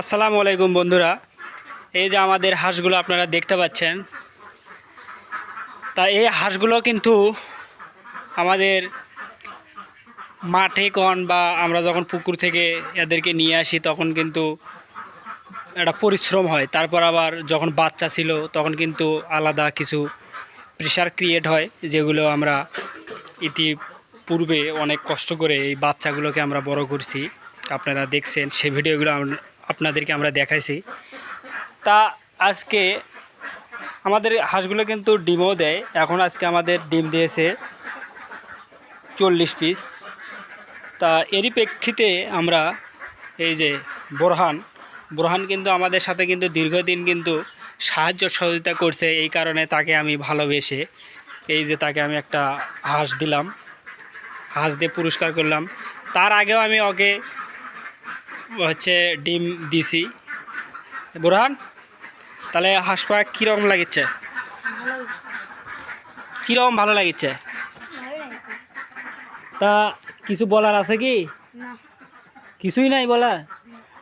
আসসালামু আলাইকুম বন্ধুরা। এই যে আমাদের হাঁসগুলো আপনারা দেখতে পাচ্ছেন, তা এই হাঁসগুলো কিন্তু আমাদের মাঠে কন বা আমরা যখন পুকুর থেকে এদেরকে নিয়ে আসি, তখন কিন্তু একটা পরিশ্রম হয়। তারপর আবার যখন বাচ্চা ছিল, তখন কিন্তু আলাদা কিছু প্রেশার ক্রিয়েট হয়, যেগুলো আমরা ইতিপূর্বে অনেক কষ্ট করে এই বাচ্চাগুলোকে আমরা বড় করছি। আপনারা দেখছেন সে ভিডিওগুলো আপনাদেরকে আমরা দেখাইছি। তা আজকে আমাদের হাঁসগুলো কিন্তু ডিমও দেয়। এখন আজকে আমাদের ডিম দিয়েছে চল্লিশ পিস। তা এরই প্রেক্ষিতে আমরা এই যে বোরহান বোরহান কিন্তু আমাদের সাথে কিন্তু দীর্ঘদিন কিন্তু সাহায্য সহযোগিতা করছে, এই কারণে তাকে আমি ভালোবেসে এই যে তাকে আমি একটা হাঁস দিলাম। হাঁস দিয়ে পুরস্কার করলাম। তার আগেও আমি ওকে হচ্ছে ডিম দিছি। বোরহান তাহলে হাঁস পা কীরকম লাগিচ্ছে? কীরকম ভালো লাগিচ্ছে? লাগছে তা কিছু বলার আছে কি? কিছুই নাই বলা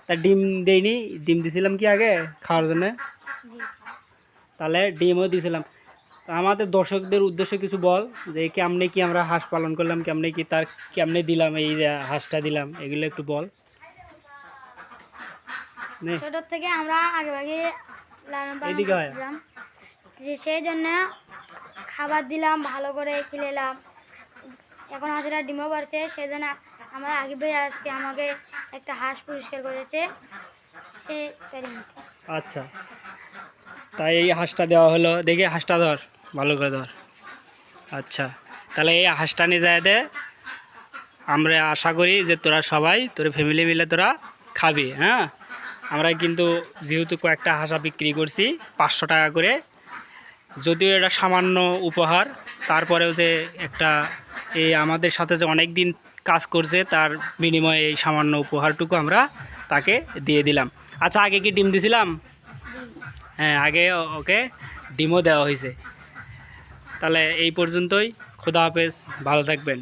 তা ডিম দেইনি ডিম দিছিলাম কি আগে খাওয়ার জন্য? তাহলে ডিমও দিয়েছিলাম তা আমাদের দর্শকদের উদ্দেশ্যে কিছু বল যে কেমনে কি আমরা হাঁস পালন করলাম কেমনে কি তার কেমনে দিলাম এই হাঁসটা দিলাম এগুলো একটু বল। থেকে আমরা আগে ভাগে লালন পালন করছিলাম। যে সেই জন্য খাবার দিলাম ভালো করে খেলেলাম এখন হাঁসেরা ডিমও বাড়ছে সেই জন্য আমার আগে ভাই আজকে আমাকে একটা হাঁস পরিষ্কার করেছে। সে আচ্ছা। তাই এই হাঁসটা দেওয়া হলো। দেখি হাঁসটা ধর ভালো করে ধর। আচ্ছা। তাহলে এই হাঁসটা নিয়ে যায় দে। আমরা আশা করি যে তোরা সবাই তোর ফ্যামিলি মিলে তোরা খাবি হ্যাঁ? আমরা কিন্তু যেহেতু কয়েকটা হাঁসা বিক্রি করছি, পাঁচশো টাকা করে। যদিও এটা সামান্য উপহার, তারপরেও যে একটা এই আমাদের সাথে যে অনেক দিন কাজ করছে, তার বিনিময়ে এই সামান্য উপহারটুকু আমরা তাকে দিয়ে দিলাম। আচ্ছা আগে কি ডিম দিছিলাম? হ্যাঁ আগে ওকে ডিমও দেওয়া হয়েছে। তাহলে এই পর্যন্তই। খোদা হাফেজ, ভালো থাকবেন।